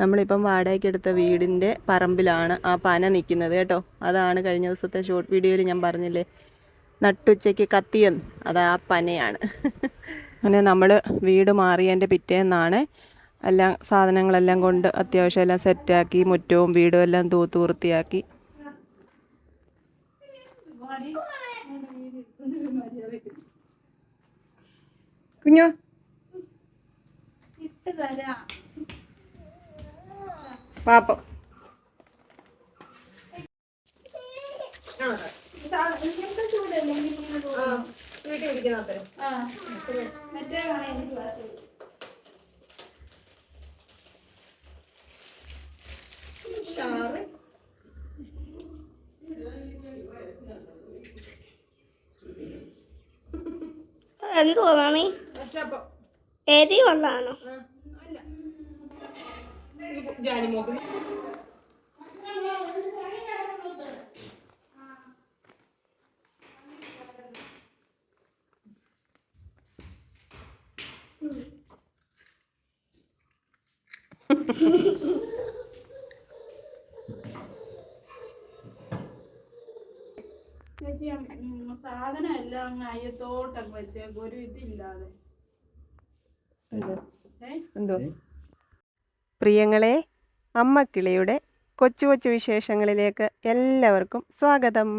നമ്മളിപ്പം വാടകയ്ക്കെടുത്ത വീടിന്റെ പറമ്പിലാണ് ആ പന നിൽക്കുന്നത് കേട്ടോ. അതാണ് കഴിഞ്ഞ ദിവസത്തെ ഷോർട്ട് വീഡിയോയിൽ ഞാൻ പറഞ്ഞില്ലേ? നട്ടുച്ചയ്ക്ക് കത്തിയെന്ന്. അത് ആ പനയാണ്. അങ്ങനെ നമ്മൾ വീട് മാറിയതിന്റെ പിറ്റേന്നാണ് എല്ലാം സാധനങ്ങളെല്ലാം കൊണ്ട് അത്യാവശ്യം എല്ലാം സെറ്റാക്കി മുറ്റവും വീടും എല്ലാം തൂത്ത് വൃത്തിയാക്കി. കുഞ്ഞോ? പാപ്പം. എന്തുവാ മാമി? എരിവുള്ളതാണോ സാധനം എല്ലാം അങ്ങ് അയ്യത്തോട്ടങ്ങ് വെച്ചേക്കും. ഒരു ഇതില്ലാതെ. ഏ? എന്തോ? പ്രിയങ്ങളെ അമ്മക്കിളിയുടെ കൊച്ചു കൊച്ചു വിശേഷങ്ങളിലേക്ക് എല്ലാവർക്കും സ്വാഗതം.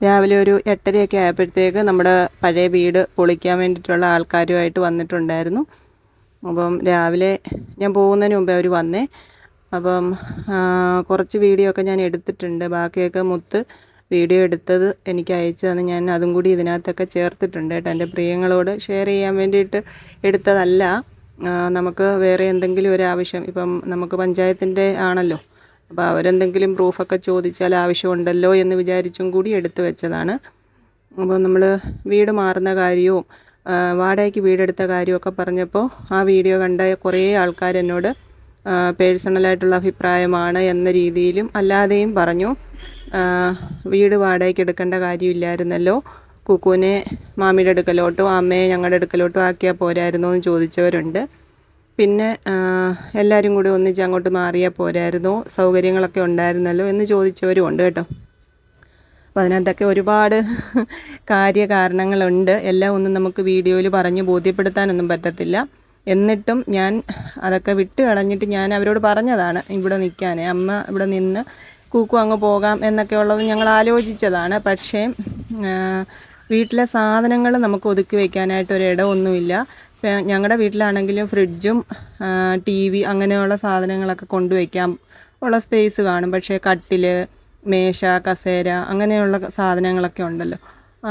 രാവിലെ ഒരു എട്ടരയൊക്കെ ആയപ്പോഴത്തേക്ക് നമ്മുടെ പഴയ വീട് പൊളിക്കാൻ വേണ്ടിയിട്ടുള്ള ആൾക്കാരുമായിട്ട് വന്നിട്ടുണ്ടായിരുന്നു. അപ്പം രാവിലെ ഞാൻ പോകുന്നതിന് മുമ്പേ അവർ വന്നേ. അപ്പം കുറച്ച് വീഡിയോ ഒക്കെ ഞാൻ എടുത്തിട്ടുണ്ട്. ബാക്കിയൊക്കെ മുത്ത് വീഡിയോ എടുത്തത് എനിക്ക് അയച്ചു തന്ന് ഞാൻ അതും കൂടി ഇതിനകത്തൊക്കെ ചേർത്തിട്ടുണ്ട്. കേട്ടോ എന്റെ പ്രിയങ്ങളോട് ഷെയർ ചെയ്യാൻ വേണ്ടിയിട്ട് എടുത്തതല്ല. നമുക്ക് വേറെ എന്തെങ്കിലും ഒരു ആവശ്യം ഇപ്പം നമുക്ക് പഞ്ചായത്തിന്റെ ആണല്ലോ. അപ്പോൾ അവരെന്തെങ്കിലും പ്രൂഫൊക്കെ ചോദിച്ചാൽ ആവശ്യമുണ്ടല്ലോ എന്ന് വിചാരിച്ചും കൂടി എടുത്തു വെച്ചതാണ്. അപ്പോൾ നമ്മൾ വീട് മാറുന്ന കാര്യവും വാടകയ്ക്ക് വീടെടുത്ത കാര്യമൊക്കെ പറഞ്ഞപ്പോൾ ആ വീഡിയോ കണ്ട കുറേ ആൾക്കാർ എന്നോട് പേഴ്സണലായിട്ടുള്ള അഭിപ്രായമാണ് എന്ന രീതിയിലും അല്ലാതെയും പറഞ്ഞു. വീട് വാടകയ്ക്ക് എടുക്കേണ്ട കാര്യമില്ലായിരുന്നല്ലോ. കുക്കുവിനെ മാമിയുടെ അടുക്കലോട്ടോ അമ്മയെ ഞങ്ങളുടെ അടുക്കലോട്ടോ ആക്കിയാൽ പോരായിരുന്നോ എന്ന് ചോദിച്ചവരുണ്ട്. പിന്നെ എല്ലാവരും കൂടി ഒന്നിച്ച് അങ്ങോട്ട് മാറിയാൽ പോരായിരുന്നോ. സൗകര്യങ്ങളൊക്കെ ഉണ്ടായിരുന്നല്ലോ എന്ന് ചോദിച്ചവരും ഉണ്ട് കേട്ടോ. അപ്പോൾ അതിനകത്തൊക്കെ ഒരുപാട് കാര്യകാരണങ്ങളുണ്ട്. എല്ലാം ഒന്നും നമുക്ക് വീഡിയോയിൽ പറഞ്ഞ് ബോധ്യപ്പെടുത്താനൊന്നും പറ്റത്തില്ല. എന്നിട്ടും ഞാൻ അതൊക്കെ വിട്ട് കളഞ്ഞിട്ട് ഞാൻ അവരോട് പറഞ്ഞതാണ് ഇവിടെ നിൽക്കാനേ. അമ്മ ഇവിടെ നിന്ന് കൂക്കു അങ്ങ് പോകാം എന്നൊക്കെ ഉള്ളത് ഞങ്ങൾ ആലോചിച്ചതാണ്. പക്ഷേ വീട്ടിലെ സാധനങ്ങൾ നമുക്ക് ഒതുക്കി വയ്ക്കാനായിട്ട് ഒരു ഇടമൊന്നുമില്ല. ഞങ്ങളുടെ വീട്ടിലാണെങ്കിലും ഫ്രിഡ്ജും ടി വി അങ്ങനെയുള്ള സാധനങ്ങളൊക്കെ കൊണ്ടുവയ്ക്കാം ഉള്ള സ്പേസ് കാണും. പക്ഷേ കട്ടിൽ മേശ കസേര അങ്ങനെയുള്ള സാധനങ്ങളൊക്കെ ഉണ്ടല്ലോ.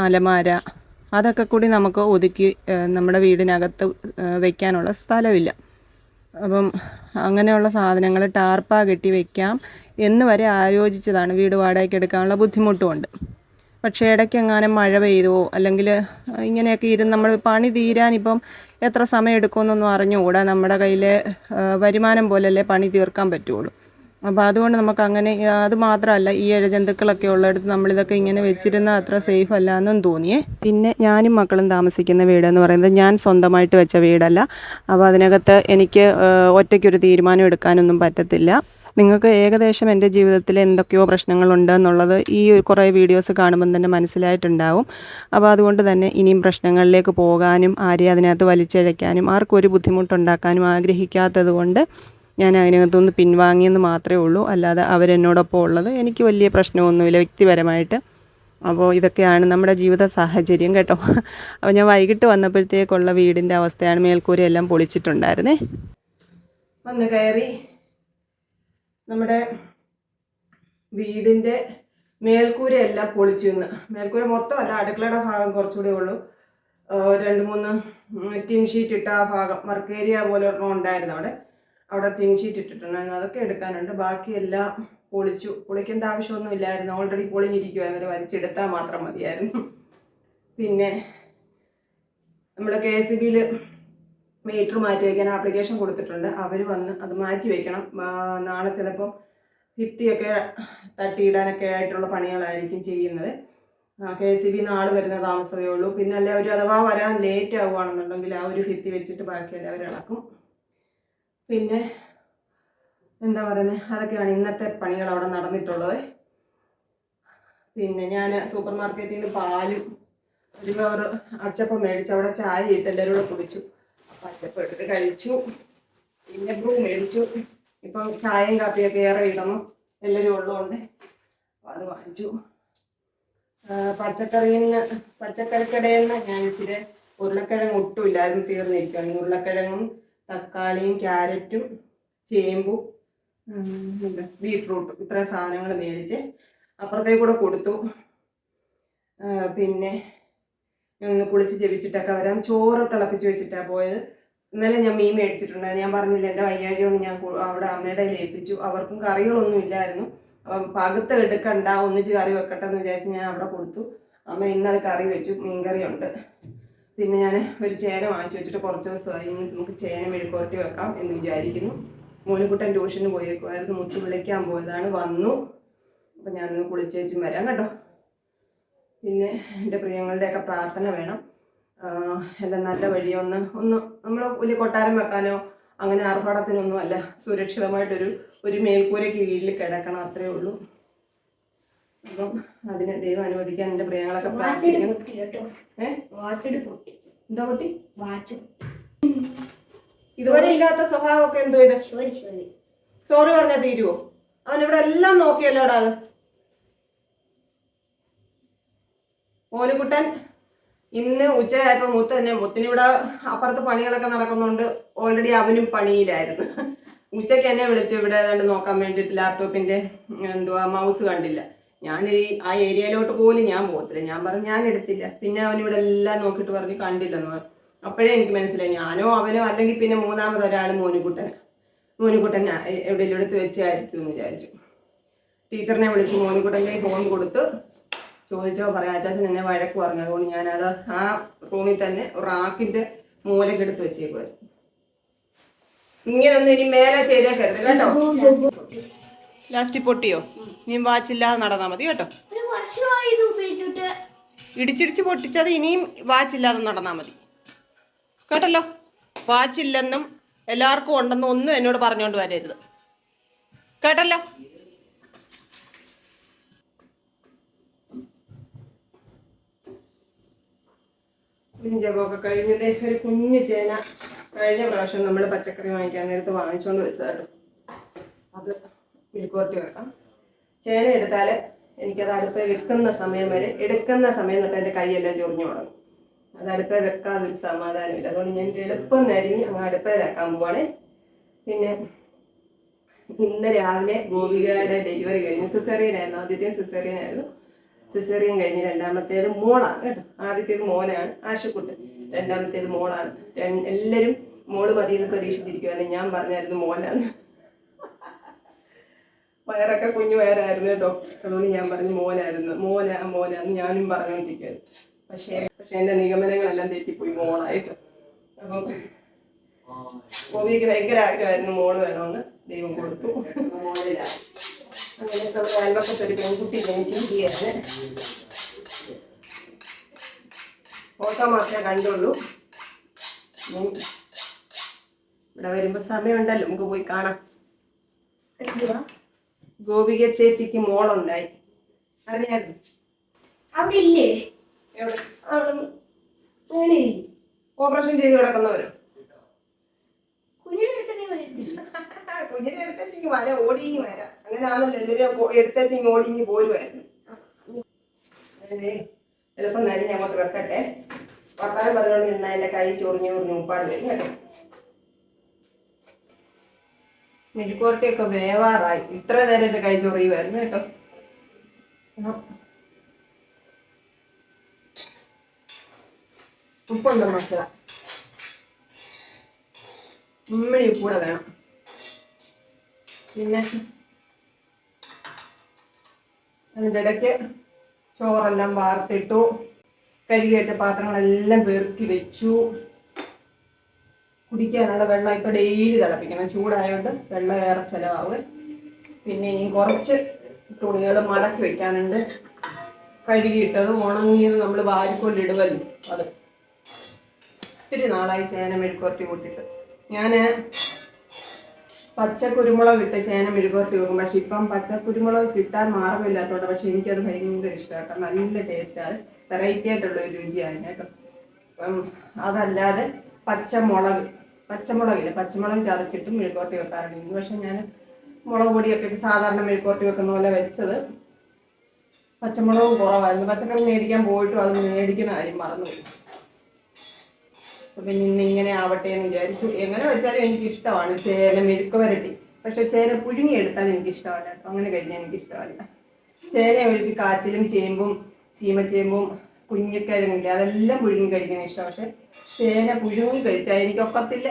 അലമാര അതൊക്കെ കൂടി നമുക്ക് ഒതുക്കി നമ്മുടെ വീടിനകത്ത് വയ്ക്കാനുള്ള സ്ഥലമില്ല. അപ്പം അങ്ങനെയുള്ള സാധനങ്ങൾ ടാർപ്പ കെട്ടി വയ്ക്കാം എന്ന് വരെ ആലോചിച്ചതാണ്. വീട് വാടകയ്ക്ക് എടുക്കാനുള്ള ബുദ്ധിമുട്ടുമുണ്ട്. പക്ഷേ ഇടയ്ക്ക് എങ്ങാനും മഴ പെയ്തോ അല്ലെങ്കിൽ ഇങ്ങനെയൊക്കെ ഇരുന്ന് നമ്മൾ പണി തീരാൻ ഇപ്പം എത്ര സമയം എടുക്കുമെന്നൊന്നും അറിഞ്ഞുകൂടാ. നമ്മുടെ കയ്യിലെ വരുമാനം പോലല്ലേ പണി തീർക്കാൻ പറ്റുള്ളൂ. അപ്പോൾ അതുകൊണ്ട് നമുക്ക് അങ്ങനെ അത് മാത്രമല്ല ഈ ഇഴജന്തുക്കളൊക്കെ ഉള്ളിടത്ത് നമ്മളിതൊക്കെ ഇങ്ങനെ വെച്ചിരുന്ന അത്ര സേഫ് അല്ല എന്നും തോന്നിയേ. പിന്നെ ഞാനും മക്കളും താമസിക്കുന്ന വീടെന്ന് പറയുന്നത് ഞാൻ സ്വന്തമായിട്ട് വെച്ച വീടല്ല. അപ്പോൾ അതിനകത്ത് എനിക്ക് ഒറ്റയ്ക്കൊരു തീരുമാനം എടുക്കാനൊന്നും പറ്റത്തില്ല. നിങ്ങൾക്ക് ഏകദേശം എന്റെ ജീവിതത്തിൽ എന്തൊക്കെയോ പ്രശ്നങ്ങളുണ്ട് എന്നുള്ളത് ഈ കുറേ വീഡിയോസ് കാണുമ്പം തന്നെ മനസ്സിലായിട്ടുണ്ടാവും. അപ്പോൾ അതുകൊണ്ട് തന്നെ ഇനിയും പ്രശ്നങ്ങളിലേക്ക് പോകാനും ആരെയും അതിനകത്ത് വലിച്ചിഴയ്ക്കാനും ആർക്കും ഒരു ബുദ്ധിമുട്ടുണ്ടാക്കാനും ആഗ്രഹിക്കാത്തത് കൊണ്ട് ഞാൻ അതിനകത്തുനിന്ന് പിൻവാങ്ങിയെന്ന് മാത്രമേ ഉള്ളൂ. അല്ലാതെ അവരെന്നോടൊപ്പം ഉള്ളത് എനിക്ക് വലിയ പ്രശ്നമൊന്നുമില്ല വ്യക്തിപരമായിട്ട്. അപ്പോൾ ഇതൊക്കെയാണ് നമ്മുടെ ജീവിത സാഹചര്യം കേട്ടോ. അപ്പോൾ ഞാൻ വൈകിട്ട് വന്നപ്പോഴത്തേക്കുള്ള വീടിന്റെ അവസ്ഥയാണ് മേൽക്കൂരയെല്ലാം പൊളിച്ചിട്ടുണ്ടായിരുന്നേ. വന്ന് കയറി. നമ്മുടെ വീടിന്റെ മേൽക്കൂരയെല്ലാം പൊളിച്ചു നിന്ന് മേൽക്കൂര മൊത്തം അല്ല അടുക്കളയുടെ ഭാഗം കുറച്ചുകൂടെ ഉള്ളൂ. രണ്ട് മൂന്ന് ടിൻ ഷീറ്റ് ഇട്ട ആ ഭാഗം വർക്ക് ഏരിയ പോലെ ഉണ്ടായിരുന്നു അവിടെ. അവിടെ ടിൻ ഷീറ്റ് ഇട്ടിട്ടുണ്ടായിരുന്നു. അതൊക്കെ എടുക്കാനുണ്ട്. ബാക്കി എല്ലാം പൊളിച്ചു. പൊളിക്കേണ്ട ആവശ്യമൊന്നും ഇല്ലായിരുന്നു. ഓൾറെഡി പൊളിഞ്ഞിരിക്കുമായിരുന്നു ഒരു വലിച്ചെടുത്താൽ മാത്രം മതിയായിരുന്നു. പിന്നെ നമ്മുടെ കെ എസ് ബിയിൽ മീറ്റർ മാറ്റി വയ്ക്കാൻ ആപ്ലിക്കേഷൻ കൊടുത്തിട്ടുണ്ട്. അവർ വന്ന് അത് മാറ്റി വയ്ക്കണം. നാളെ ചിലപ്പോൾ ഭിത്തിയൊക്കെ തട്ടിയിടാനൊക്കെ ആയിട്ടുള്ള പണികളായിരിക്കും ചെയ്യുന്നത്. കെ സി ബി നാളെ വരുന്ന താമസമേ ഉള്ളൂ. പിന്നെ അല്ലെ അവർ അഥവാ വരാൻ ലേറ്റ് ആവുകയാണെന്നുണ്ടെങ്കിൽ ആ ഒരു ഭിത്തി വെച്ചിട്ട് ബാക്കിയെല്ലാം അവർ ഇളക്കും പിന്നെ എന്താ പറയുന്നത് അതൊക്കെയാണ് ഇന്നത്തെ പണികൾ അവിടെ നടന്നിട്ടുള്ളത്. പിന്നെ ഞാൻ സൂപ്പർ മാർക്കറ്റിൽ നിന്ന് പാലും ഒരു അച്ചപ്പം മേടിച്ചു അവിടെ ചായ ഇട്ട് എല്ലാവരും കൂടെ കുടിച്ചു. എടുത്ത് കഴിച്ചു. പിന്നെ ബ്രൂ മേടിച്ചു. ഇപ്പം ചായയും കാപ്പിയൊക്കെ ഏറെ ഇടണം. എല്ലാവരും ഉള്ളതുകൊണ്ട് അത് വാങ്ങിച്ചു. പച്ചക്കറിയിൽ നിന്ന് പച്ചക്കറിക്കടയിൽ നിന്ന് ഞാൻ ഇച്ചിരി ഉരുളക്കിഴങ്ങ് ഒട്ടും ഇല്ലായിരുന്നു തീർന്നിരിക്കുകയാണ് ഉരുളക്കിഴങ്ങും തക്കാളിയും ക്യാരറ്റും ചേമ്പും ബീട്രൂട്ടും ഇത്രയും സാധനങ്ങൾ മേടിച്ച് അപ്പുറത്തേക്കൂടെ കൊടുത്തു. പിന്നെ ഒന്ന് കുളിച്ച് ജപിച്ചിട്ടൊക്കെ വരാം. ചോറ് തിളപ്പിച്ച് വെച്ചിട്ടാണ് പോയത്. ഇന്നലെ ഞാൻ മീൻ മേടിച്ചിട്ടുണ്ടായിരുന്നു. ഞാൻ പറഞ്ഞില്ല എന്റെ വയ്യാഴി കൊണ്ട് ഞാൻ അവിടെ അമ്മയുടെ ലയിപ്പിച്ചു അവർക്കും കറികളൊന്നും ഇല്ലായിരുന്നു. അപ്പം പകുത്ത് എടുക്കണ്ട ഒന്നിച്ച് കറി വെക്കട്ടെ എന്ന് വിചാരിച്ച് ഞാൻ അവിടെ കൊടുത്തു. അമ്മ ഇന്നത് കറി വെച്ചു. മീൻകറി ഉണ്ട് പിന്നെ ഞാൻ ഒരു ചേന വാങ്ങിച്ചു വെച്ചിട്ട് കുറച്ച് ദിവസമായി. നമുക്ക് ചേന മെഴുക്കുവരട്ടി വെക്കാം എന്ന് വിചാരിക്കുന്നു. മോനുകുട്ടൻ ട്യൂഷന് പോയേക്കുമായിരുന്നു മുത്തു വിളിക്കാൻ പോയതാണ്. വന്നു. അപ്പം ഞാനൊന്ന് കുളിച്ചേച്ചും വരാം കേട്ടോ. പിന്നെ എന്റെ പ്രിയങ്ങളുടെയൊക്കെ പ്രാർത്ഥന വേണം. എല്ലാം നല്ല വഴിയൊന്ന് ഒന്ന് നമ്മൾ വലിയ കൊട്ടാരം വെക്കാനോ അങ്ങനെ ആർഭാടത്തിനൊന്നും അല്ല. സുരക്ഷിതമായിട്ടൊരു ഒരു മേൽക്കൂരയ്ക്ക് കീഴിൽ കിടക്കണം അത്രേ ഉള്ളൂ. അപ്പം അതിന് ദൈവം അനുവദിക്കാൻ എന്റെ പ്രിയങ്ങളൊക്കെ എന്താ പൊട്ടി? ഇതുവരെ ഇല്ലാത്ത സ്വഭാവമൊക്കെ എന്തോ ഇത്? സോറി പറഞ്ഞാൽ തീരുവോ? അവൻ ഇവിടെ എല്ലാം നോക്കിയല്ലോടാ അത്? മോനുകുട്ടൻ ഇന്ന് ഉച്ചയായപ്പോ മുത്ത് തന്നെ മുത്തിനിവിടെ അപ്പുറത്ത് പണികളൊക്കെ നടക്കുന്നുണ്ട് ഓൾറെഡി അവനും പണിയിലായിരുന്നു. ഉച്ചയ്ക്ക് എന്നെ വിളിച്ചു ഇവിടെ ഏതാണ്ട് നോക്കാൻ വേണ്ടിയിട്ട് ലാപ്ടോപ്പിന്റെ എന്തുവാ മൗസ് കണ്ടില്ല. ഞാൻ ഈ ആ ഏരിയയിലോട്ട് പോലും ഞാൻ പോകത്തില്ല. ഞാൻ പറഞ്ഞു ഞാൻ എടുത്തില്ല. പിന്നെ അവൻ ഇവിടെ എല്ലാം നോക്കിയിട്ട് പറഞ്ഞു കണ്ടില്ലെന്ന് പറഞ്ഞു. അപ്പോഴേ എനിക്ക് മനസ്സിലായി ഞാനോ അവനോ അല്ലെങ്കിൽ പിന്നെ മൂന്നാമത് ഒരാൾ മോനുകുട്ടൻ മോനുകുട്ടൻ എവിടെ എവിടെയെങ്കിലും എടുത്ത് വെച്ചായിരിക്കും എന്ന് വിചാരിച്ചു. ടീച്ചറിനെ വിളിച്ച് മോനുകുട്ടന്റെ ഫോൺ കൊടുത്ത് ചോദിച്ചോ പറയാം. അച്ചാച്ചൻ എന്നെ വഴക്ക് പറഞ്ഞതുകൊണ്ട് ഞാനത് ആ റൂമിൽ തന്നെ റാക്കിന്റെ മൂലക്കെടുത്ത് വെച്ചേക്കുമായിരുന്നു ഇങ്ങനൊന്നും ഇനി മേലെ ചെയ്തേക്കരുത് കേട്ടോ. ലാസ്റ്റ് പൊട്ടിയോ? ഇനി വാച്ചില്ലാതെ നടന്നാൽ മതി കേട്ടോ. ഇടിച്ചിടിച്ച് പൊട്ടിച്ചത് ഇനിയും വാച്ചില്ലാതെ നടന്നാൽ മതി. കേട്ടല്ലോ? വാച്ചില്ലെന്നും എല്ലാവർക്കും ഉണ്ടെന്നും ഒന്നും എന്നോട് പറഞ്ഞുകൊണ്ട് വരരുത്. കേട്ടല്ലോ? ജപമൊക്കെ കഴിഞ്ഞത് ഒരു കുഞ്ഞു ചേന കഴിഞ്ഞ പ്രാവശ്യം നമ്മൾ പച്ചക്കറി വാങ്ങിക്കാൻ നേരത്ത് വാങ്ങിച്ചോണ്ട് വെച്ചതാണ് അത് മെഴുക്കുവരട്ടി വെക്കാം. ചേന എടുത്താൽ എനിക്കത് അടുപ്പ് വെക്കുന്ന സമയം വരെ എടുക്കുന്ന സമയം തൊട്ട് എന്റെ കൈയെല്ലാം ചൊറിഞ്ഞു തുടങ്ങും. അത് അടുപ്പ് വെക്കാതെ ഒരു സമാധാനമില്ല. അതുകൊണ്ട് ഞാൻ എളുപ്പം നരിഞ്ഞ് അങ്ങ് അടുപ്പേലാക്കാൻ പോവാണേ. പിന്നെ ഇന്ന് രാവിലെ ഗോപികയുടെ ഡെലിവറി കഴിഞ്ഞു. സിസറിയനായിരുന്നു ആദ്യത്തെ സിസേറിയൻ ആയിരുന്നു. സിസേറിയൻ കഴിഞ്ഞ് രണ്ടാമത്തേത് മോളാണ് കേട്ടോ. ആദ്യത്തേത് മോനാണ് ആശുക്കുട്ടൻ രണ്ടാമത്തേത് മോളാണ്. എല്ലാവരും മോൾ മതിയെന്ന് പ്രതീക്ഷിച്ചിരിക്കുവായിരുന്നു ഞാൻ പറഞ്ഞായിരുന്നു മോനാണ്. വയറൊക്കെ കുഞ്ഞു വയറായിരുന്നു കേട്ടോ. അതുകൊണ്ട് ഞാൻ പറഞ്ഞു മോനായിരുന്നു. മോന മോനാന്ന് ഞാനും പറഞ്ഞുകൊണ്ടിരിക്കുകയായിരുന്നു. പക്ഷേ പക്ഷെ എന്റെ നിഗമനങ്ങളെല്ലാം തെറ്റിപ്പോയി മോളായിട്ട്. അപ്പം ഗോപിക്ക് ഭയങ്കര ആഗ്രഹമായിരുന്നു മോൾ വേണമെന്ന് ദൈവം കൊടുത്തു. മോളിലാണ് അങ്ങനെ നമ്മുടെ അയൽവക്കത്തൊരു പെൺകുട്ടി ജനിച്ചിരിക്കുകയാണ് ഫോട്ടോ മാത്രമേ കണ്ടുള്ളൂ. ഇവിടെ വരുമ്പോൾ സമയമുണ്ടല്ലോ നമുക്ക് പോയി കാണാം. ഗോപിക ചേച്ചിക്ക് മോളുണ്ടായി. അറിയായിരുന്നു അവിടെ ഇല്ലേ ഓപ്പറേഷൻ ചെയ്ത് കിടക്കുന്നവരോ? കുഞ്ഞിനെ വരുന്നില്ല കുഞ്ഞിനെ എടുത്തേക്ക് വരാം ഓടിയും വരാം. എല്ലാവരും പോരുമായിരുന്നു നരിഞ്ഞ് അങ്ങോട്ട് വെക്കട്ടെ. വർത്താനം പറഞ്ഞുകൊണ്ട് നിന്നാ എന്റെ കൈ ചൊറിഞ്ഞ് ചൊറിഞ്ഞ് ഉപ്പാട് വരും കേട്ടോ. മെഴുക്കുവരട്ടിയൊക്കെ വേവാറായി. ഇത്ര നേരം എന്റെ കൈ ചൊറിയുമായിരുന്നു കേട്ടോ. ഉപ്പുണ്ട് മക്കള. ഉമ്മണി ഉപ്പൂടെ വേണം. പിന്നെ? അതിന്റെ ഇടയ്ക്ക് ചോറെല്ലാം വാർത്തിട്ടു. കഴുകി വെച്ച പാത്രങ്ങളെല്ലാം പെറുക്കി വെച്ചു. കുടിക്കാനുള്ള വെള്ളം ഇപ്പം ഡെയിലി തിളപ്പിക്കണം. ചൂടായതുകൊണ്ട് വെള്ളം ഏറെ ചിലവാകും. പിന്നെ ഇനി കുറച്ച് തുണികൾ മടക്കി വെക്കാനുണ്ട്. കഴുകിയിട്ടത് ഉണങ്ങിയത് നമ്മൾ വാരിക്കൊണ്ടിടുമല്ലോ അത്. ഒത്തിരി നാളായി ചേന മെഴുക്കുവരട്ടി കൂട്ടിയിട്ട്. ഞാൻ പച്ച കുരുമുളക് ഇട്ട് ചേന മെഴുകുവരട്ടി വെക്കും. പക്ഷെ ഇപ്പം പച്ച കുരുമുളക് കിട്ടാൻ മാർഗമില്ലാത്തതുകൊണ്ട് പക്ഷെ എനിക്കത് ഭയങ്കര ഇഷ്ടമാട്ടോ നല്ല ടേസ്റ്റാണ് വെറൈറ്റി ആയിട്ടുള്ള ഒരു രുചിയാണ് കേട്ടോ. അപ്പം അതല്ലാതെ പച്ചമുളക് പച്ചമുളകില്ല പച്ചമുളക് ചതച്ചിട്ട് മെഴുകോട്ടി വെക്കാറുണ്ട്. ഇന്ന് പക്ഷെ ഞാൻ മുളക് പൊടിയൊക്കെ ഇട്ട് സാധാരണ മെഴുകോട്ടി വെക്കുന്ന പോലെ വെച്ചത് പച്ചമുളകും കുറവായിരുന്നു. പച്ചക്കറി മേടിക്കാൻ പോയിട്ടും അത് മേടിക്കുന്ന കാര്യം മറന്നുപോയി. അപ്പൊ നിന്ന് ഇങ്ങനെ ആവട്ടെ എന്ന് വിചാരിച്ചു. എങ്ങനെ വെച്ചാലും എനിക്ക് ഇഷ്ടമാണ് ചേല മെഴുക്ക് വരട്ടി. പക്ഷെ ചേല പുഴുങ്ങി എടുത്താൽ എനിക്ക് ഇഷ്ടമല്ല. അങ്ങനെ കഴിഞ്ഞാൽ എനിക്ക് ഇഷ്ടമല്ല ചേന ഒഴിച്ച് കാച്ചിലും ചേമ്പും ചീമച്ചേമ്പും കുഞ്ഞിക്കിഴങ്ങില്ല അതെല്ലാം പുഴുങ്ങി കഴിക്കുന്ന ഇഷ്ടം. പക്ഷെ ചേന പുഴുങ്ങി കഴിച്ചാൽ എനിക്ക് ഒക്കത്തില്ല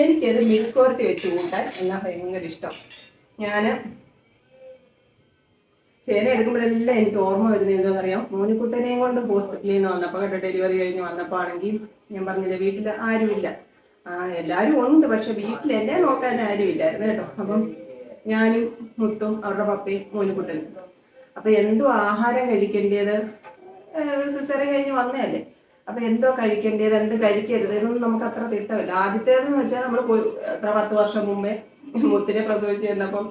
എനിക്കത് മെഴുക്ക് വരട്ടി വെച്ച് കൂട്ടാൻ എന്നാ ഭയങ്കര ഇഷ്ടം. ഞാൻ ചേന എടുക്കുമ്പോഴെല്ലാം എനിക്ക് ഓർമ്മ വരുന്നത് എന്താണെന്ന് അറിയാം മോനിക്കുട്ടനെയും കൊണ്ട് ഹോസ്പിറ്റലിൽ നിന്ന് വന്നപ്പോൾ കേട്ടോ ഡെലിവറി കഴിഞ്ഞ് വന്നപ്പോൾ ആണെങ്കിൽ ഞാൻ പറഞ്ഞില്ല വീട്ടിൽ ആരുമില്ല. എല്ലാവരും ഉണ്ട് പക്ഷെ വീട്ടിൽ എന്നെ നോക്കാൻ ആരുമില്ലായിരുന്നു കേട്ടോ. അപ്പം ഞാനും മുത്തും അവരുടെ പപ്പയും മോനിക്കുട്ടനും. അപ്പൊ എന്തോ ആഹാരം കഴിക്കേണ്ടത്? സിസറി കഴിഞ്ഞ് വന്നതല്ലേ? അപ്പൊ എന്തോ കഴിക്കേണ്ടത്? എന്ത് കഴിക്കരുത്? ഇതൊന്നും നമുക്ക് അത്ര തിട്ടമില്ല. ആദ്യത്തേതെന്ന് വെച്ചാൽ നമ്മൾ എത്ര പത്ത് വർഷം മുമ്പേ മുത്തിനെ പ്രസവിച്ച് ചെന്നപ്പം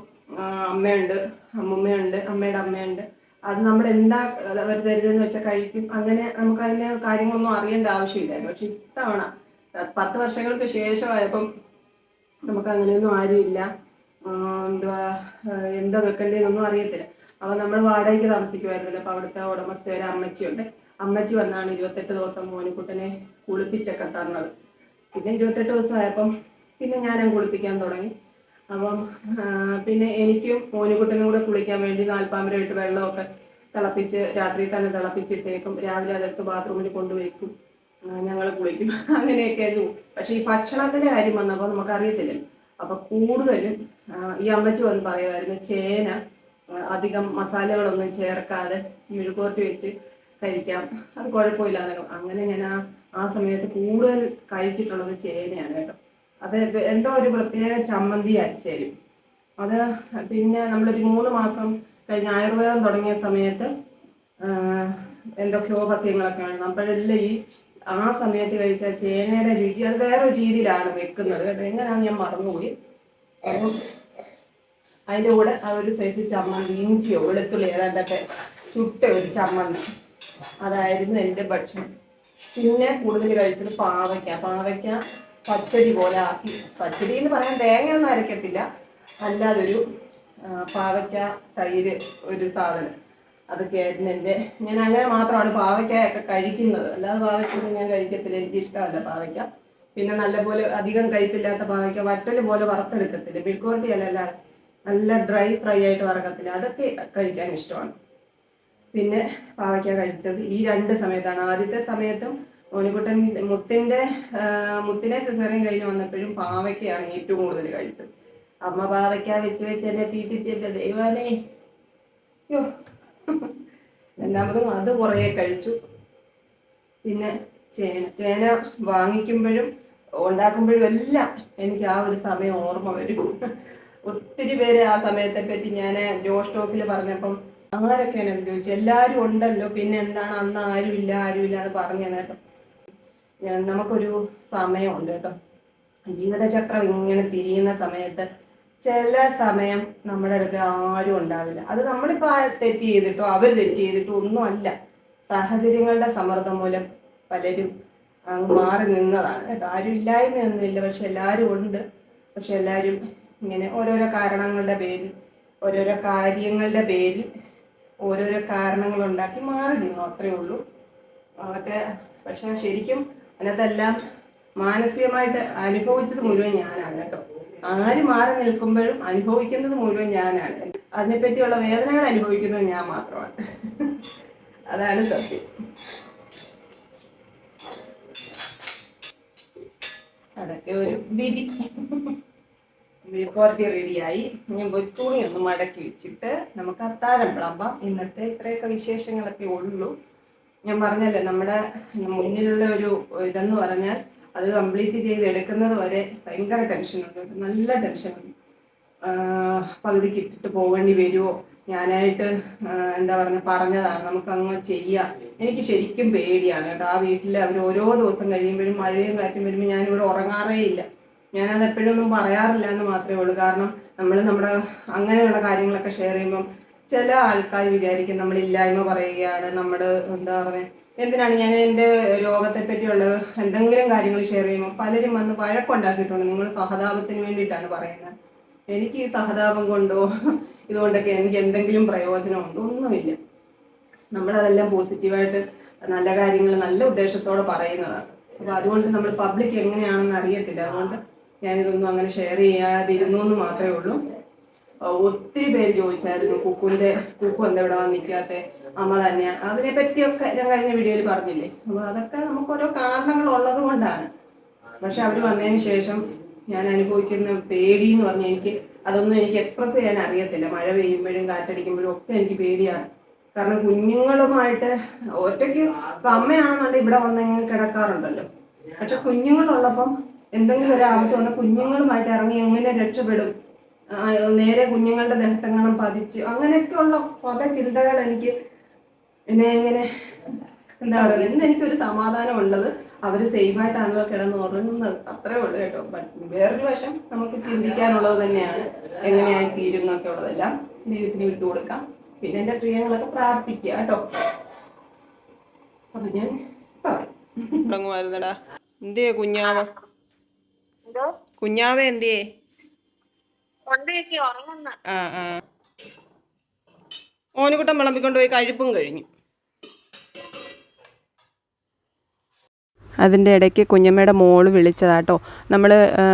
അമ്മയുണ്ട് അമ്മുമ്മയുണ്ട് അമ്മയുടെ അമ്മയുണ്ട്. അത് നമ്മൾ എന്താ അവർ തരുന്നതെന്ന് വെച്ചാൽ കഴിക്കും. അങ്ങനെ നമുക്ക് അതിന്റെ കാര്യങ്ങളൊന്നും അറിയേണ്ട ആവശ്യമില്ലായിരുന്നു. പക്ഷെ ഇത്തവണ പത്ത് വർഷങ്ങൾക്ക് ശേഷമായപ്പം നമുക്ക് അങ്ങനെയൊന്നും ആരുമില്ല. എന്താ എന്താ വെക്കേണ്ടതെന്നൊന്നും അറിയത്തില്ല. അപ്പൊ നമ്മൾ വാടകയ്ക്ക് താമസിക്കുമായിരുന്നല്ലോ. അപ്പൊ അവിടുത്തെ ഉടമസ്ഥ ഒരു അമ്മച്ചിയുണ്ട്. അമ്മച്ചി വന്നാണ് ഇരുപത്തെട്ട് ദിവസം മോനിക്കുട്ടനെ കുളിപ്പിച്ചൊക്കെ തന്നത്. പിന്നെ ഇരുപത്തെട്ട് ദിവസമായപ്പം പിന്നെ ഞാനും കുളിപ്പിക്കാൻ തുടങ്ങി. അപ്പം പിന്നെ എനിക്കും മോനുകുട്ടനും കൂടെ കുളിക്കാൻ വേണ്ടി നാൽപ്പാമ്പരം ഇട്ട് വെള്ളമൊക്കെ തിളപ്പിച്ച് രാത്രി തന്നെ തിളപ്പിച്ചിട്ടേക്കും. രാവിലെ അതെടുത്ത് ബാത്റൂമിൽ കൊണ്ടുവയ്ക്കും. ഞങ്ങൾ കുളിക്കും. അങ്ങനെയൊക്കെ ആയിരുന്നു. പക്ഷെ ഈ ഭക്ഷണത്തിന്റെ കാര്യം വന്നപ്പോൾ നമുക്ക് അറിയത്തില്ലല്ലോ അപ്പൊ കൂടുതലും ഈ അമ്മച്ചി വന്ന് പറയുമായിരുന്നു ചേന അധികം മസാലകളൊന്നും ചേർക്കാതെ മെഴുകുവരട്ടി വെച്ച് കഴിക്കാം. അത് കുഴപ്പമില്ലാതെ അങ്ങനെ ഞാൻ ആ ആ സമയത്ത് കൂടുതൽ കഴിച്ചിട്ടുള്ളത് ചേനയാണ് കേട്ടോ. അത് എന്തോ ഒരു പ്രത്യേക ചമ്മന്തി അരച്ചേരും. അത് പിന്നെ നമ്മളൊരു മൂന്ന് മാസം കഴിഞ്ഞ് ആയുർവേദം തുടങ്ങിയ സമയത്ത് എന്തൊക്കെയോ പഥ്യങ്ങളൊക്കെ ആണ് അപ്പോഴെല്ലാം ഈ ആ സമയത്ത് കഴിച്ച ചേനയുടെ രുചി അത് വേറെ രീതിയിലാണ് വെക്കുന്നത് കേട്ടോ. എങ്ങനെയാണെന്ന് ഞാൻ മറന്നുപോയി. അതിന്റെ കൂടെ ആ ഒരു സൈസ് ചമ്മന്തി ഇഞ്ചിയോ വെളുത്തുള്ളി ഏതാണ്ടൊക്കെ ചുട്ട ഒരു ചമ്മന്തി. അതായിരുന്നു എന്റെ ഭക്ഷണം. പിന്നെ കൂടുതൽ കഴിച്ചത് പാവയ്ക്ക. പാവയ്ക്ക പച്ചടി പോലെ ആക്കി പച്ചടി എന്ന് പറയാൻ തേങ്ങ ഒന്നും അരക്കത്തില്ല അല്ലാതൊരു പാവയ്ക്ക തൈര് ഒരു സാധനം. അതൊക്കെയായിരുന്നു എന്റെ ഞാൻ അങ്ങനെ മാത്രമാണ് പാവയ്ക്കയൊക്കെ കഴിക്കുന്നത്. അല്ലാതെ പാവയ്ക്കൊന്നും ഞാൻ കഴിക്കത്തില്ല. എനിക്ക് ഇഷ്ടമല്ല പാവയ്ക്ക. പിന്നെ നല്ലപോലെ അധികം കയ്പില്ലാത്ത പാവയ്ക്ക വറ്റൽ പോലെ വറുത്തെടുക്കത്തില്ല. മെഴുക്കുവരട്ടി അല്ലല്ല നല്ല ഡ്രൈ ഫ്രൈ ആയിട്ട് വറക്കത്തില്ല. അതൊക്കെ കഴിക്കാൻ ഇഷ്ടമാണ്. പിന്നെ പാവയ്ക്ക കഴിച്ചത് ഈ രണ്ട് സമയത്താണ്. ആദ്യത്തെ സമയത്തും മോനിക്കുട്ടൻ മുത്തിന്റെ മുത്തിനെ സിസറിയും കഴിഞ്ഞ് വന്നപ്പോഴും പാവയ്ക്കാണ് ഏറ്റവും കൂടുതൽ കഴിച്ചത്. അമ്മ പാവയ്ക്ക വെച്ച് വെച്ച് എന്നെ തീറ്റിച്ചിട്ട് ദൈവാലേ യോ രണ്ടാമതും അത് കുറേ കഴിച്ചു. പിന്നെ ചേന ചേന വാങ്ങിക്കുമ്പോഴും ഉണ്ടാക്കുമ്പോഴും എല്ലാം എനിക്ക് ആ ഒരു സമയം ഓർമ്മ വരും. ഒത്തിരി പേര് ആ സമയത്തെ പറ്റി ഞാൻ ജോഷ് ടോക്കിൽ പറഞ്ഞപ്പം ആരൊക്കെയാണ് ചോദിച്ചു. എല്ലാവരും ഉണ്ടല്ലോ പിന്നെ എന്താണ്? അന്ന് ആരുമില്ല ആരുമില്ല എന്ന് പറഞ്ഞു കേട്ടോ നമുക്കൊരു സമയമുണ്ട് കേട്ടോ. ജീവിതചക്രം ഇങ്ങനെ തിരിയുന്ന സമയത്ത് ചില സമയം നമ്മുടെ അടുത്ത് ആരും ഉണ്ടാവില്ല. അത് നമ്മളിപ്പോ ആ തെറ്റ് ചെയ്തിട്ടോ അവർ തെറ്റ് ചെയ്തിട്ടോ ഒന്നും അല്ല. സാഹചര്യങ്ങളുടെ സമ്മർദ്ദം മൂലം പലരും മാറി നിന്നതാണ് കേട്ടോ. ആരും ഇല്ലായ്മയൊന്നുമില്ല പക്ഷെ എല്ലാവരും ഉണ്ട്. പക്ഷെ എല്ലാവരും ഇങ്ങനെ ഓരോരോ കാരണങ്ങളുടെ പേരിൽ ഓരോരോ കാര്യങ്ങളുടെ പേരിൽ ഓരോരോ കാരണങ്ങൾ ഉണ്ടാക്കി മാറി നിന്നു അത്രേ ഉള്ളൂ. അതൊക്കെ പക്ഷെ ശരിക്കും അതിനകത്തെല്ലാം മാനസികമായിട്ട് അനുഭവിച്ചത് മുഴുവൻ ഞാനാണ് കേട്ടോ. ആര് മാറി നിൽക്കുമ്പോഴും അനുഭവിക്കുന്നത് മുഴുവൻ ഞാനാണ്. അതിനെപ്പറ്റിയുള്ള വേദനകൾ അനുഭവിക്കുന്നത് ഞാൻ മാത്രമാണ്. അതാണ് സത്യം. അതൊക്കെ ഒരു വിധി. കോർട്ടി റെഡിയായി ഞാൻ തുണി ഒന്ന് മടക്കി വെച്ചിട്ട് നമുക്ക് അത്താഴം വിളമ്പാം. ഇന്നത്തെ ഇത്രയൊക്കെ വിശേഷങ്ങളൊക്കെ ഉള്ളൂ. ഞാൻ പറഞ്ഞല്ലേ നമ്മുടെ മുന്നിലുള്ള ഒരു ഇതെന്ന് പറഞ്ഞാൽ അത് കംപ്ലീറ്റ് ചെയ്ത് എടുക്കുന്നത് വരെ ഭയങ്കര ടെൻഷനുണ്ട് നല്ല ടെൻഷനുണ്ട് പകുതിക്ക് ഇട്ടിട്ട് പോകേണ്ടി വരുമോ ഞാനായിട്ട് എന്താ പറഞ്ഞ പറഞ്ഞതാണ്. നമുക്ക് അങ്ങ് ചെയ്യാം. എനിക്ക് ശരിക്കും പേടിയാണ് കേട്ടോ. ആ വീട്ടിൽ അവർ ഓരോ ദിവസം കഴിയുമ്പോഴും മഴയും കാറ്റും വരുമ്പോൾ ഞാനിവിടെ ഉറങ്ങാറേ ഇല്ല. ഞാനത് എപ്പോഴും ഒന്നും പറയാറില്ല എന്ന് മാത്രമേ ഉള്ളൂ. കാരണം നമ്മൾ നമ്മുടെ അങ്ങനെയുള്ള കാര്യങ്ങളൊക്കെ ഷെയർ ചെയ്യുമ്പം ചില ആൾക്കാർ വിചാരിക്കും നമ്മൾ ഇല്ലായ്മ പറയുകയാണ് നമ്മുടെ എന്താ പറയുക എന്തിനാണ് ഞാൻ എന്റെ രോഗത്തെ പറ്റിയുള്ള എന്തെങ്കിലും കാര്യങ്ങൾ ഷെയർ ചെയ്യുമ്പോൾ പലരും വന്ന് വഴക്കുണ്ടാക്കിയിട്ടുണ്ട് നിങ്ങൾ സഹതാപത്തിന് വേണ്ടിയിട്ടാണ് പറയുന്നത്. എനിക്ക് ഈ സഹതാപം കൊണ്ടോ ഇതുകൊണ്ടൊക്കെ എനിക്ക് എന്തെങ്കിലും പ്രയോജനമുണ്ടോ? ഒന്നുമില്ല. നമ്മളതെല്ലാം പോസിറ്റീവായിട്ട് നല്ല കാര്യങ്ങൾ നല്ല ഉദ്ദേശത്തോടെ പറയുന്നതാണ്. അപ്പൊ അതുകൊണ്ട് നമ്മൾ പബ്ലിക് എങ്ങനെയാണെന്ന് അറിയത്തില്ല. അതുകൊണ്ട് ഞാനിതൊന്നും അങ്ങനെ ഷെയർ ചെയ്യാതിരുന്നു എന്ന് മാത്രമേ ഉള്ളൂ. ഒത്തിരി പേര് ചോദിച്ചായിരുന്നു കുക്കുവിന്റെ കുക്കു എന്താ ഇവിടെ വന്നിരിക്കാത്ത? അമ്മ തന്നെയാണ് അതിനെ പറ്റിയൊക്കെ ഞാൻ കഴിഞ്ഞ വീഡിയോയിൽ പറഞ്ഞില്ലേ? അപ്പൊ അതൊക്കെ നമുക്ക് ഓരോ കാരണങ്ങൾ ഉള്ളത് കൊണ്ടാണ്. പക്ഷെ അവർ വന്നതിന് ശേഷം ഞാൻ അനുഭവിക്കുന്ന പേടി എന്ന് പറഞ്ഞാൽ എനിക്ക് അതൊന്നും എനിക്ക് എക്സ്പ്രസ് ചെയ്യാൻ അറിയത്തില്ല. മഴ പെയ്യുമ്പോഴും കാറ്റടിക്കുമ്പോഴും ഒക്കെ എനിക്ക് പേടിയാണ്. കാരണം കുഞ്ഞുങ്ങളുമായിട്ട് ഒറ്റയ്ക്ക് ഇപ്പൊ അമ്മയാണെന്നുണ്ടെങ്കിൽ ഇവിടെ വന്നെങ്കിൽ കിടക്കാറുണ്ടല്ലോ. പക്ഷെ കുഞ്ഞുങ്ങളുള്ളപ്പം എന്തെങ്കിലും ഒരു ആപത്ത് വന്ന കുഞ്ഞുങ്ങളുമായിട്ട് ഇറങ്ങി എങ്ങനെ രക്ഷപ്പെടും? നേരെ കുഞ്ഞുങ്ങളുടെ ദേഹത്തെങ്ങാനും പതിച്ച് അങ്ങനെയൊക്കെയുള്ള പല ചിന്തകൾ എനിക്ക് എന്നെ എങ്ങനെ എന്താ പറയുക ഇന്ന് എനിക്കൊരു സമാധാനം ഉള്ളത് അവർ സേഫായിട്ടാണല്ലോ കിടന്ന് ഉറങ്ങുന്നത്. അത്രേ ഉള്ളൂ കേട്ടോ. ബട്ട് വേറൊരു വശം നമുക്ക് ചിന്തിക്കാനുള്ളത് തന്നെയാണ് എങ്ങനെയായി തീരും എന്നൊക്കെ ഉള്ളതെല്ലാം ദൈവത്തിന് വിട്ടു കൊടുക്കാം. പിന്നെ എന്റെ പ്രിയങ്ങളൊക്കെ പ്രാർത്ഥിക്കുക കേട്ടോ. അപ്പൊ ഞാൻ തുടങ്ങുമായിരുന്നടാ എന്തേ കുഞ്ഞാവ? എന്തോ? കുഞ്ഞാവ എന്തേ ആ ആ. ഓനുകുട്ടം വിളമ്പിക്കൊണ്ട് പോയി കഴിപ്പും കഴിഞ്ഞു. അതിന്റെ ഇടയ്ക്ക് കുഞ്ഞമ്മയുടെ മോൾ വിളിച്ചതാട്ടോ. നമ്മൾ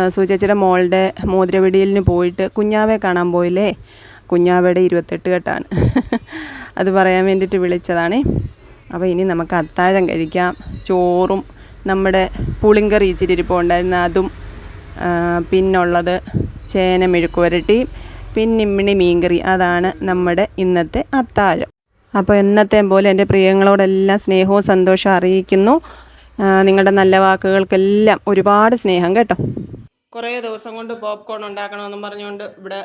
സൂചേച്ചിയുടെ മോളുടെ മോതിരവെടിയിലിന് പോയിട്ട് കുഞ്ഞാവെ കാണാൻ പോയില്ലേ? കുഞ്ഞാവയുടെ ഇരുപത്തെട്ട് കെട്ടാണ് അത് പറയാൻ വേണ്ടിയിട്ട് വിളിച്ചതാണേ. അപ്പോൾ ഇനി നമുക്ക് അത്താഴം കഴിക്കാം. ചോറും നമ്മുടെ പുളിങ്കറി ഇച്ചിരി ഇരിപ്പുണ്ടായിരുന്ന. അതും പിന്നുള്ളത് ചേന മെഴുക്ക് വരട്ടി പിന്നിമ്മിണി മീൻകറി. അതാണ് നമ്മുടെ ഇന്നത്തെ അത്താഴം. അപ്പോൾ എന്നത്തെ പോലെ എന്റെ പ്രിയങ്ങളോടെല്ലാം സ്നേഹവും സന്തോഷവും അറിയിക്കുന്നു. നിങ്ങളുടെ നല്ല വാക്കുകൾക്കെല്ലാം ഒരുപാട് സ്നേഹം കേട്ടോ. കുറേ ദിവസം കൊണ്ട് പോപ്കോൺ ഉണ്ടാക്കണമെന്നും പറഞ്ഞുകൊണ്ട് ഇവിടെ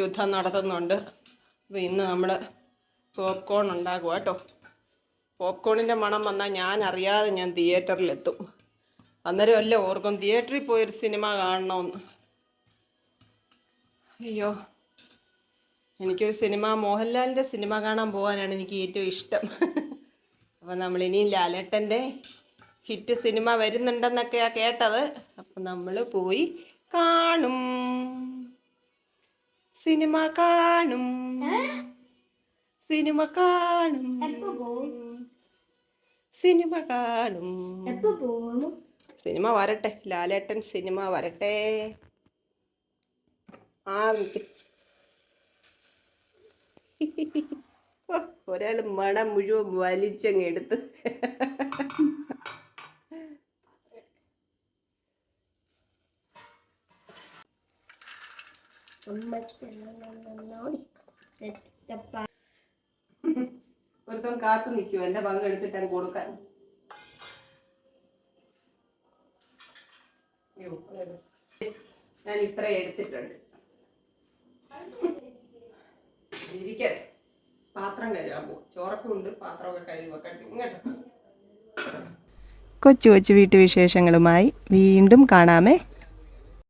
യുദ്ധം നടത്തുന്നുണ്ട്. അപ്പോൾ ഇന്ന് നമ്മൾ പോപ്കോൺ ഉണ്ടാക്കുക കേട്ടോ. പോപ്കോണിന്റെ മണം വന്നാൽ ഞാൻ അറിയാതെ ഞാൻ തിയേറ്ററിലെത്തും. അന്നേരം അല്ലേ ഓർക്കും തിയേറ്ററിൽ പോയൊരു സിനിമ കാണണമെന്ന്. അയ്യോ. എനിക്കൊരു സിനിമ മോഹൻലാലിന്റെ സിനിമ കാണാൻ പോകാനാണ് എനിക്ക് ഏറ്റവും ഇഷ്ടം. അപ്പം നമ്മളിനി ലാലേട്ടന്റെ ഹിറ്റ് സിനിമ വരുന്നുണ്ടെന്നൊക്കെയാണ് കേട്ടത്. അപ്പം നമ്മൾ പോയി കാണും. സിനിമ കാണും. സിനിമ കാണും? സിനിമ കാണും. സിനിമ വരട്ടെ. ലാലേട്ടൻ സിനിമ വരട്ടെ. ആ വിളിക്ക് ഒരാൾ മണം മുഴുവൻ വലിച്ചങ്ങ് എടുത്ത്. ഒരുത്തം കാത്തു നിൽക്കുമോ എന്റെ പങ്ക് എടുത്തിട്ട് അങ്ങ് കൊടുക്കാൻ. ഞാൻ ഇത്ര എടുത്തിട്ടുണ്ട്. ഇരിക്കട്ടെ. പാത്രം കഴുകാൻ പോകും ചോറൊക്കെ ഉണ്ട് പാത്രമൊക്കെ കഴുകുവൊക്കെ ഇങ്ങോട്ട്. കൊച്ചു കൊച്ചു വീട്ടുവിശേഷങ്ങളുമായി വീണ്ടും കാണാമേ.